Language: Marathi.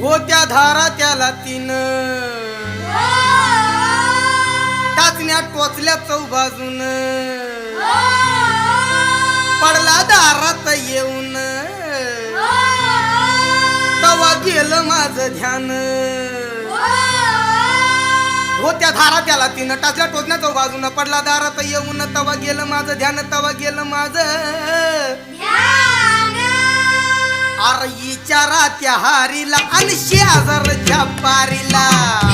होत्या धारा त्याला तीन. टाचण्या टोचल्या चौबाजून. पडला दारात येऊन. तवा गेलं माझं ध्यान. होत्या धारा त्याला तीन टाचल्या टोचण्या चौबाजून. पडला दारात येऊन तवा गेलं माझं ध्यान तवा गेलं माझं. आर इचारा त्या हारीला आणि शेजारच्या पारीला.